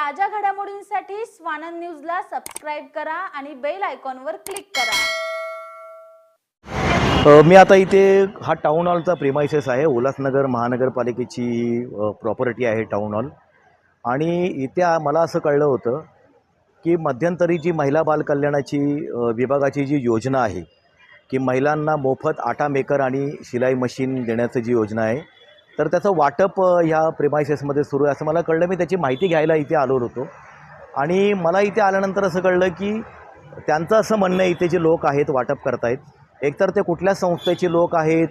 ताज्या घडामोडींसाठी स्वानंद न्यूजला सबस्क्राईब करा आणि बेल आयकॉनवर क्लिक करा. मी आता इथे हा टाऊन हॉलचा प्रेमायसेस आहे. उल्हासनगर महानगरपालिकेची प्रॉपर्टी आहे टाऊन हॉल आणि इथे मला असं कळलं होतं की मध्यंतरी जी महिला बालकल्याणाची विभागाची जी योजना आहे की महिलांना मोफत आटा मेकर आणि शिलाई मशीन देण्याचं जी योजना आहे तर त्याचं वाटप ह्या प्रिमायसेसमध्ये सुरू आहे असं मला कळलं. मी त्याची माहिती घ्यायला इथे आलो होतो. आणि मला इथे आल्यानंतर असं कळलं की त्यांचं असं म्हणणं आहे इथे जे लोक आहेत वाटप करतायत. एकतर ते कुठल्या संस्थेचे लोक आहेत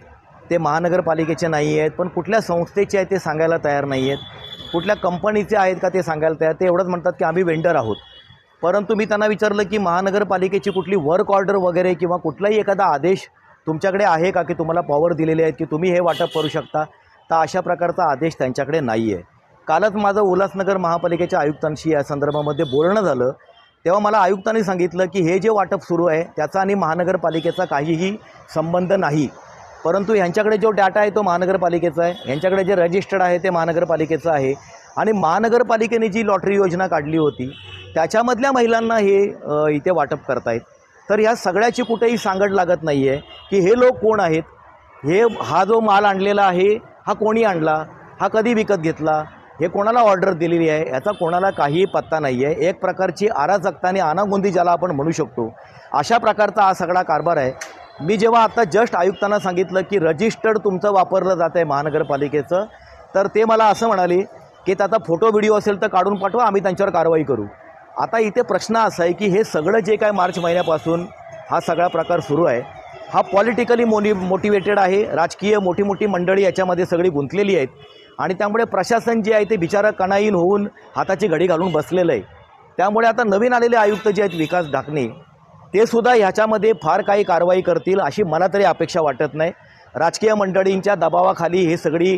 ते महानगरपालिकेचे नाही आहेत पण कुठल्या संस्थेचे आहेत ते सांगायला तयार नाही आहेत. कुठल्या कंपनीचे आहेत का ते सांगायला तयार ते एवढंच म्हणतात की आम्ही वेंडर आहोत. परंतु मी त्यांना विचारलं की महानगरपालिकेची कुठली वर्क ऑर्डर वगैरे किंवा कुठलाही एखादा आदेश तुमच्याकडे आहे का की तुम्हाला पॉवर दिलेले आहेत की तुम्ही हे वाटप करू शकता? तर अशा प्रकारचा आदेश त्यांच्याकडे नाही आहे कालच माझं उल्हासनगर महापालिकेच्या आयुक्तांशी या संदर्भामध्ये बोलणं झालं. तेव्हा मला आयुक्तांनी सांगितलं की हे जे वाटप सुरू आहे त्याचा आणि महानगरपालिकेचा काहीही संबंध नाही. परंतु ह्यांच्याकडे जो डाटा आहे तो महानगरपालिकेचा आहे. ह्यांच्याकडे जे रजिस्टर्ड आहे ते महानगरपालिकेचं आहे. आणि महानगरपालिकेने जी लॉटरी योजना काढली होती त्याच्यामधल्या महिलांना हे इथे वाटप करतायत. तर ह्या सगळ्याची कुठेही सांगड लागत नाही आहे की हे लोक कोण आहेत? हे हा जो माल आणलेला आहे हा कोणी आणला? हा कधी विकत घेतला? हे कोणाला ऑर्डर दिलेली आहे? याचा कोणाला काहीही पत्ता नाही आहे एक प्रकारची आराजकता आणि आनागोंदी ज्याला आपण म्हणू शकतो. अशा प्रकारचा हा सगळा कारभार आहे. मी जेव्हा आता जस्ट आयुक्तांना सांगितलं की रजिस्टर्ड तुमचं वापरलं जात आहे महानगरपालिकेचं तर ते मला असं म्हणाले की त्याचा फोटो व्हिडिओ असेल तर काढून पाठवा आम्ही त्यांच्यावर कारवाई करू. आता इथे प्रश्न असा आहे की हे सगळं जे काय मार्च महिन्यापासून हा सगळा प्रकार सुरू आहे हा पॉलिटिकली मोनि मोटिवेटेड आहे. राजकीय मोठी मोठी मंडळी याच्यामध्ये सगळी गुंतलेली आहेत. आणि त्यामुळे प्रशासन जे आहे ते बिचारा कणाईन होऊन हाताची घडी घालून बसलेलं आहे. त्यामुळे आता नवीन आलेले आयुक्त जे आहेत विकास ढाकणे ते सुद्धा ह्याच्यामध्ये फार काही कारवाई करतील अशी मला तरी अपेक्षा वाटत नाही. राजकीय मंडळींच्या दबावाखाली हे सगळी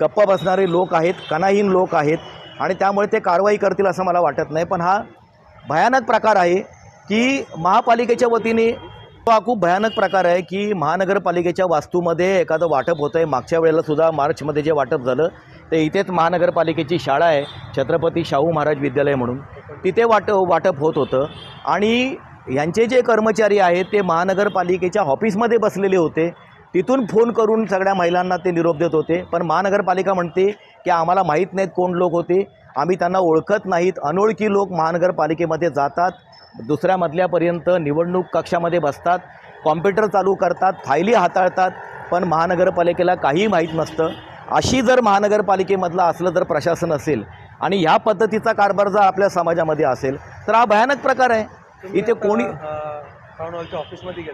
गप्प बसणारे लोक आहेत कणाहीन लोक आहेत आणि त्यामुळे ते कारवाई करतील असं मला वाटत नाही. पण हा भयानक प्रकार आहे की महापालिकेच्या वतीने हा खूप भयानक प्रकार आहे की महानगरपालिकेच्या वास्तूमध्ये एखादं वाटप होतं आहे मागच्या वेळेला सुद्धा मार्चमध्ये जे वाटप झालं ते इथेच महानगरपालिकेची शाळा आहे छत्रपती शाहू महाराज विद्यालय म्हणून. तिथे वाट वाटप होत होतं. आणि यांचे जे कर्मचारी आहेत ते महानगरपालिकेच्या ऑफिसमध्ये बसलेले होते. तिथून फोन करून सगळ्या महिलांना ते निरोप देत होते. पण महानगरपालिका म्हणते की आम्हाला माहीत नाहीत कोण लोक होते. आम्ही त्यांना ओळखत नाहीत. अनोळखी लोक महानगरपालिकेमध्ये जातात दुसऱ्या मजल्यापर्यंत निवडणूक कक्षामध्ये बसतात कॉम्प्युटर चालू करतात फायली हाताळतात पण महानगरपालिकेला काहीही माहीत नसतं. अशी जर महानगरपालिकेमधलं असलं जर प्रशासन असेल आणि ह्या पद्धतीचा कारभार जर आपल्या समाजामध्ये असेल तर हा भयानक प्रकार आहे. इथे कोणी टाउन हॉलच्या ऑफिसमध्ये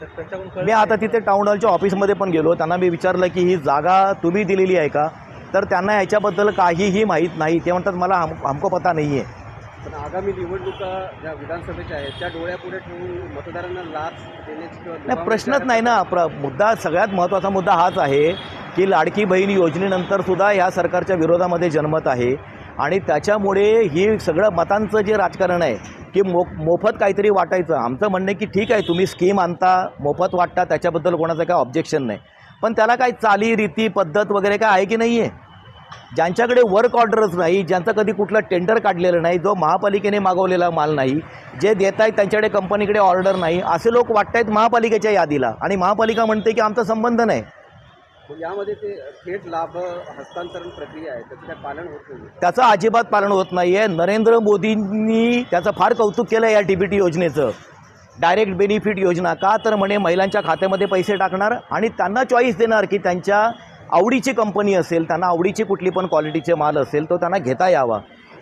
तर त्यांच्याकडून मी आता तिथे टाऊन हॉलच्या ऑफिसमध्ये पण गेलो. त्यांना मी विचारलं की ही जागा तुम्ही दिलेली आहे का? तर त्यांना याच्याबद्दल काहीही माहीत नाही. ते म्हणतात मला हम हमको पता नाही आहे पण आगामी निवडणुका ज्या विधानसभेच्या आहेत त्या डोळ्यापुढे ठेवून मतदारांना लाच देण्याची किंवा नाही प्रश्नच नाही ना. प्र मुद्दा सगळ्यात महत्त्वाचा मुद्दा हाच आहे की लाडकी बहीण योजनेनंतर सुद्धा ह्या सरकारच्या विरोधामध्ये जन्मत आहे. आणि त्याच्यामुळे ही सगळं मतांचं जे राजकारण आहे की मो मोफत काहीतरी वाटायचं. आमचं म्हणणं आहे की ठीक आहे तुम्ही स्कीम आणता मोफत वाटता त्याच्याबद्दल कोणाचं काय ऑब्जेक्शन नाही. पण त्याला काय चाली रीती पद्धत वगैरे काय आहे की नाही आहे ज्यांच्याकडे वर्क ऑर्डरच नाही ज्यांचं कधी कुठलं टेंडर काढलेलं नाही जो महापालिकेने मागवलेला माल नाही जे देत आहेत त्यांच्याकडे कंपनीकडे ऑर्डर नाही असे लोक वाटतायत महापालिकेच्या यादीला. आणि महापालिका म्हणते की आमचा संबंध नाही. यामध्ये ते थेट लाभ हस्तांतरण प्रक्रिया आहे त्याचं काय पालन होत नाही त्याचं अजिबात पालन होत नाही आहे नरेंद्र मोदींनी त्याचं फार कौतुक केलं या डी बी टी योजनेचं. डायरेक्ट बेनिफिट योजना का? तर म्हणे महिलांच्या खात्यामध्ये पैसे टाकणार आणि त्यांना चॉईस देणार की त्यांच्या आवडीची कंपनी असेल त्यांना आवडीची कुठली पण क्वालिटीचे माल असेल तो त्यांना घेता यावा.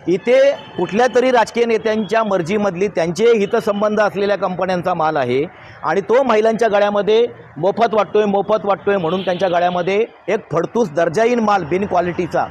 इथे कुठल्या तरी राजकीय नेत्यांच्या मर्जीमधली त्यांचे हितसंबंध असलेल्या कंपन्यांचा माल आहे आणि तो महिलांच्या गळ्यामध्ये मोफत वाटतोय मोफत वाटतोय म्हणून त्यांच्या गळ्यामध्ये एक फडतूस दर्जाहीन माल बिन क्वालिटीचा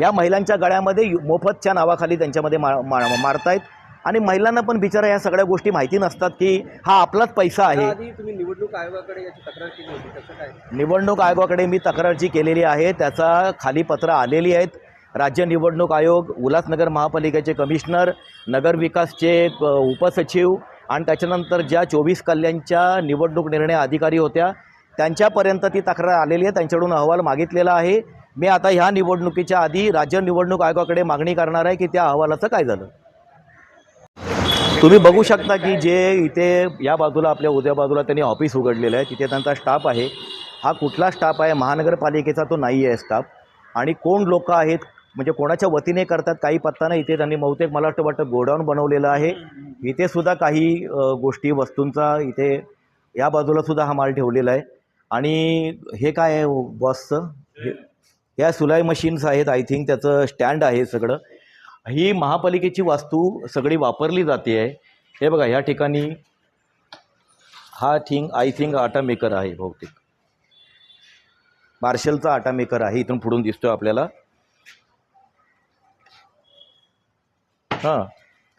या महिलांच्या गळ्यामध्ये यु- मोफतच्या नावाखाली त्यांच्यामध्ये मा मा मारतायत. आणि महिलांना पण बिचारा या सगळ्या गोष्टी माहिती नसतात की हा आपलाच पैसा आहे. तुम्ही निवडणूक आयोगाकडे याची तक्रार केली होती कसं काय? निवडणूक आयोगाकडे मी तक्रार जी केलेली आहे त्याचा खाली पत्र आलेली आहेत. राज्य निवडणूक आयोग उल्हासनगर महापालिकेचे कमिशनर नगरविकासचे उपसचिव आणि त्याच्यानंतर ज्या चोवीस कल्याणच्या निवडणूक निर्णय अधिकारी होत्या त्यांच्यापर्यंत ती तक्रार आलेली आहे. त्यांच्याकडून अहवाल मागितलेला आहे. मी आता ह्या निवडणुकीच्या आधी राज्य निवडणूक आयोगाकडे मागणी करणार आहे की त्या अहवालाचं काय झालं? तुम्ही बघू शकता की जे इथे या बाजूला आपल्या उद्या बाजूला त्यांनी ऑफिस उघडलेलं आहे. तिथे त्यांचा स्टाफ आहे. हा कुठला स्टाफ आहे? महानगरपालिकेचा तो नाही आहे स्टाफ आणि कोण लोक आहेत? म्हणजे कोणाच्या वतीने करतात काही पत्ता नाही. इथे त्यांनी बहुतेक मला वाटतं वाटतं गोडाऊन बनवलेलं आहे. इथे सुद्धा काही गोष्टी वस्तूंचा इथे या बाजूला सुद्धा हा माल ठेवलेला आहे. आणि हे काय आहे बॉसचं हे ह्या सुलाई मशीन्स आहेत आय थिंक त्याचं स्टँड आहे सगळं. ही महापालिकेची वास्तू सगळी वापरली जाते आहे. हे बघा ह्या ठिकाणी हा thing I think atta maker आहे बहुतेक. मार्शलचा आटा मेकर आहे इथून पुढून दिसतोय आपल्याला. हां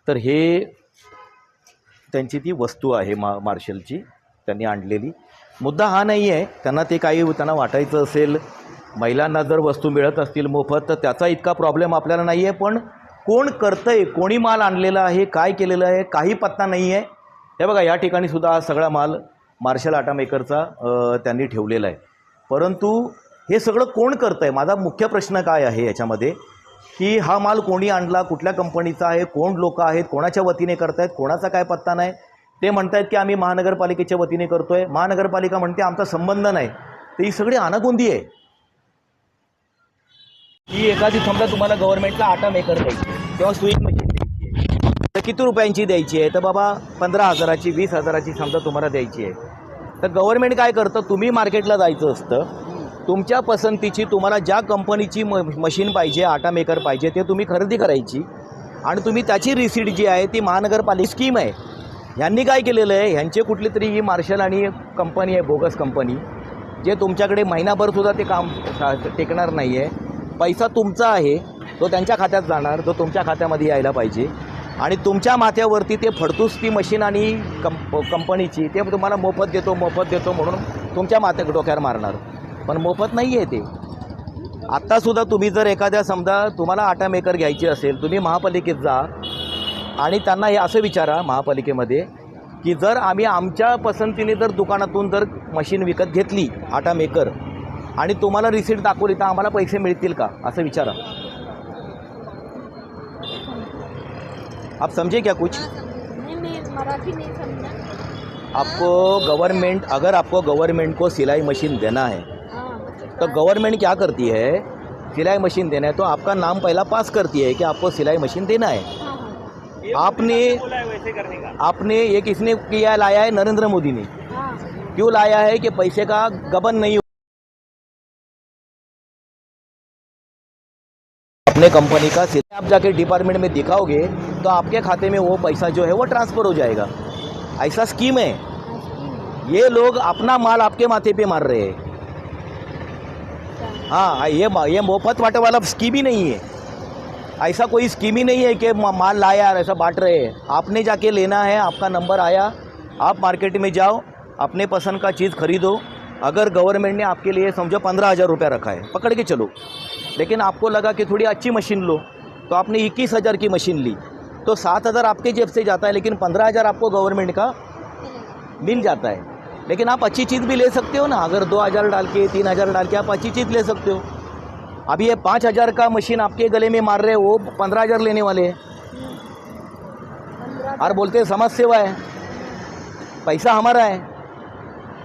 तर हे त्यांची ती वस्तू आहे मा मार्शलची त्यांनी आणलेली. मुद्दा हा नाही आहे त्यांना ते काही त्यांना वाटायचं असेल महिलांना जर वस्तू मिळत असतील मोफत तर त्याचा इतका प्रॉब्लेम आपल्याला नाही आहे पण कोण करतं आहे कोणी माल आणलेला आहे काय केलेलं आहे काही पत्ता नाही आहे हे बघा या ठिकाणी सुद्धा हा सगळा माल मार्शल आटामेकरचा त्यांनी ठेवलेला आहे. परंतु हे सगळं कोण करतं आहे माझा मुख्य प्रश्न काय आहे याच्यामध्ये? की हा माल कोणी आणला कुठल्या कंपनीचा आहे कोण लोक आहेत कोणाच्या वतीने करतायत कोणाचा काय पत्ता नाही? ते म्हणतायत की आम्ही महानगरपालिकेच्या वतीने करतो आहे महानगरपालिका म्हणते आमचा संबंध नाही. तर ही सगळी अनागोंदी आहे. ही एखादी समजा तुम्हाला गव्हर्नमेंटला आटा मेकर द्यायची किंवा स्विंग मशीन द्यायची आहे तर किती रुपयांची द्यायची आहे? तर बाबा पंधरा हजाराची वीस हजाराची समजा तुम्हाला द्यायची आहे. तर गव्हर्नमेंट काय करतं? तुम्ही मार्केटला जायचं असतं. तुमच्या पसंतीची तुम्हाला ज्या कंपनीची म मशीन पाहिजे आटा मेकर पाहिजे ते तुम्ही खरेदी करायची. आणि तुम्ही त्याची रिसीट जी आहे ती महानगरपालिका स्कीम आहे. ह्यांनी काय केलेलं आहे? ह्यांचे कुठली तरी ही मार्शल आणि कंपनी आहे बोगस कंपनी जे तुमच्याकडे महिनाभरसुद्धा ते काम टेकणार नाही आहे पैसा तुमचा आहे तो त्यांच्या खात्यात जाणार तो तुमच्या खात्यामध्ये यायला पाहिजे. आणि तुमच्या माथ्यावरती ते फडतूस ती मशीन आणि कंप कंपनीची ते तुम्हाला मोफत देतो मोफत देतो म्हणून तुमच्या माथ्या डोक्यावर मारणार. पण मोफत नाही आहे ते आत्तासुद्धा तुम्ही जर एखाद्या समजा तुम्हाला आटा मेकर घ्यायची असेल तुम्ही महापालिकेत जा आणि त्यांना हे असं विचारा महापालिकेमध्ये की जर आम्ही आमच्या पसंतीने जर दुकानातून जर मशीन विकत घेतली आटा मेकर आणि तुम्हाला रिसीट दाखवली तर आम्हाला पैसे मिळतील का? असं विचारा. आप समझे क्या कुछ? मराठी नहीं समझा. आपको गवर्नमेंट अगर आपको गवर्नमेंट को सिलाई मशीन देना है हाँ तो गवर्नमेंट क्या करती है? सिलाई मशीन देना है तो आपका नाम पहला पास करती है कि आपको सिलाई मशीन देना है। हाँ हाँ. आपने आपने ये किसने किया लाया है? नरेंद्र मोदी ने। हाँ. क्यों लाया है कि पैसे का गबन नहीं अपने कंपनी का सिर्फ़ आप जाके डिपार्टमेंट में दिखाओगे तो आपके खाते में वो पैसा जो है वो ट्रांसफ़र हो जाएगा। ऐसा स्कीम है। ये लोग अपना माल आपके माथे पे मार रहे हैं। हाँ ये ये मुफ़्त बांटे वाला स्कीम ही नहीं है। ऐसा कोई स्कीम ही नहीं है कि माल लाया ऐसा बांट रहे हैं। आपने जाके लेना है, आपका नंबर आया। आप मार्केट में जाओ, अपने पसंद का चीज़ खरीदो। अगर गवर्नमेंट ने आपके लिए, समझो, पंद्रह हज़ार रुपया रखा है, पकड़ के चलो। लेकिन आपको लगा कि थोड़ी अच्छी मशीन लो तो आपने इक्कीस हज़ार की मशीन ली। तो सात हज़ार आपके जेब से जाता है, लेकिन पंद्रह हज़ार आपको गवर्नमेंट का मिल जाता है। लेकिन आप अच्छी चीज़ भी ले सकते हो ना, अगर दो हज़ार डाल के, तीन हज़ार डाल के आप अच्छी चीज़ ले सकते हो। अभी ये पाँच हज़ार का मशीन आपके गले में मार रहे हैं, वो पंद्रह हज़ार लेने वाले हैं। और बोलते हैं, समाज सेवा है, पैसा हमारा है।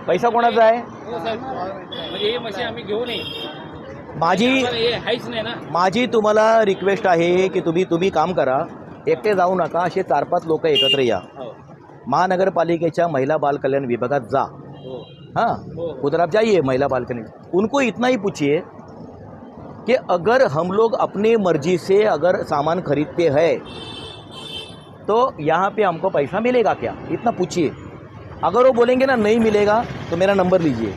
पैसा कोणाचा आहे? म्हणजे हे माझी हायच नाही ना. माझी तुम्हाला रिक्वेस्ट आहे की तुम्ही तुम्ही काम करा. एकटे जाऊ नका असे चार पाच लोक एकत्र या. हो. महानगरपालिकेच्या महिला बाल कल्याण विभागात जा. हो. हाँ? हो। उधर आप जाइए महिला बाल कल्याण. उनको इतना ही पूछिए कि अगर हम लोग अपनी मर्जी से अगर सामान खरीदते हैं तो यहाँ पे हमको पैसा मिलेगा क्या? इतना पूछिए। अगर वो बोलेंगे ना नहीं मिलेगा तो मेरा नंबर लीजिए।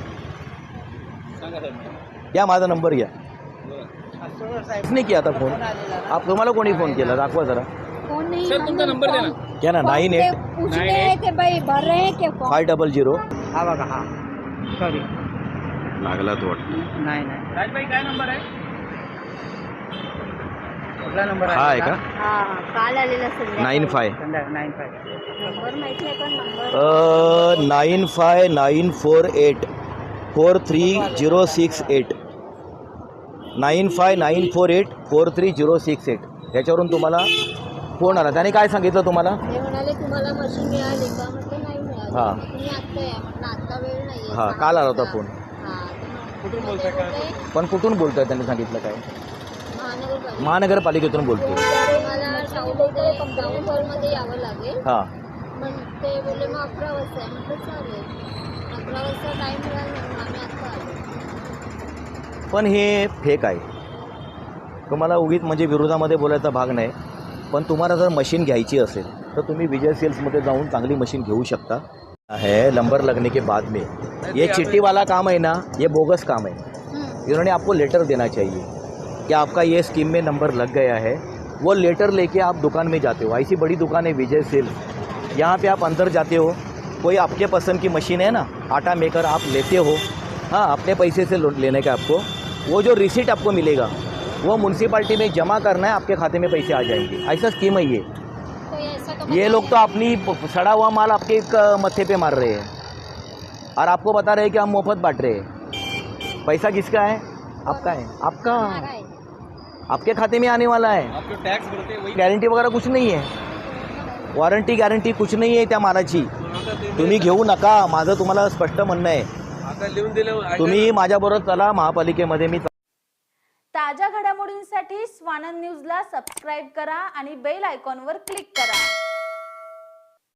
या माझा नंबर घ्या. किसने किया था फोन? आप तुम्हाला कोणी फोन केला? दाखवा जरा। फोन नहीं सर तुमचा नंबर द्या ना क्या ना नाईन एट पे पूछते Nine हैं कि भाई भर रहे हैं क्या फॉर्म फाय डबल झिरो हा बघा हा. सॉरी लागला तो वाटतं. नाही नाही राजबाई काय नंबर आहे? कुठला नंबर हा आहे का? हा काल आलेला संध्याकाळी. Nine five. Nine five. Number माहिती आहे का? Number nine five nine four eight four three zero six eight. Nine five nine four eight four three zero six eight. याच्यावरून तुम्हाला फोन आला. त्याने काय सांगितलं तुम्हाला? ते म्हणाले तुम्हाला मशीन मिळाली का? म्हटलं नाही मिळाली. हा. मग तुम्ही आत्ता या. म्हटलं आत्ता वेळ नाही हा, काल आला होता फोन. कुठून बोलताय काय? पण कुठून बोलतोय? त्यांनी सांगितलं काय? महानगरपालिकेतून बोलतोय. मला शाहूमध्ये टाऊन हॉलमध्ये यावं लागेल. हां. पण ते बोलले मग अकरा वाजता आहे. म्हटलं चालेल. अकरा वाजता टाईम मिळाला नाही म्हणून आम्ही आत्ता आलो. पण हे फेक आहे. तुम्हाला उगीच म्हणजे विरोधामध्ये बोलायचा भाग नाही. पण तुम्हाला जर मशीन घ्यायची असेल तर तुम्ही विजय सेल्समध्ये जाऊन चांगली मशीन घेऊ शकता. है नंबर लगने के बाद में. ये चिट्ठी वाला काम है ना ये बोगस काम है इन्होंने आपको लेटर देना चाहिए. कि आपका ये स्कीम में नंबर लग गया है वो लेटर लेके आप दुकान में जाते हो। ऐसी बड़ी दुकान है विजय सेल्स। यहाँ पे आप अंदर जाते हो कोई आपके पसंद की मशीन है ना आटा मेकर आप लेते हो हाँ अपने पैसे से लेने का आपको वो जो रिसीट आपको मिलेगा वो म्यूनसिपाल्टी में जमा करना है आपके खाते में पैसे आ जाएँगे। ऐसा स्कीम है ये। तो ये लोग तो अपनी सड़ा हुआ माल आपके मत्थे पे मार रहे हैं। और आपको बता रहे हैं कि हम मुफ़्त बांट रहे हैं। पैसा किसका है? आपका है। आपका आपके खाते में आने वाला है। आप जो टॅक्स भरते वही गॅरंटी वगैरे कुछ नाही आहे वॉरंटी गॅरंटी कुछ नाही आहे त्या मालाची। तुम्ही घेऊ नका माझं तुम्हाला स्पष्ट म्हणणं आहे. आता लिहून दिलं तुम्ही माझ्याबरोबर चला महापालिकेमध्ये मी ताज्या घडामोडींसाठी स्वानंद न्यूजला सबस्क्राईब करा आणि बेल आयकॉनवर क्लिक करा.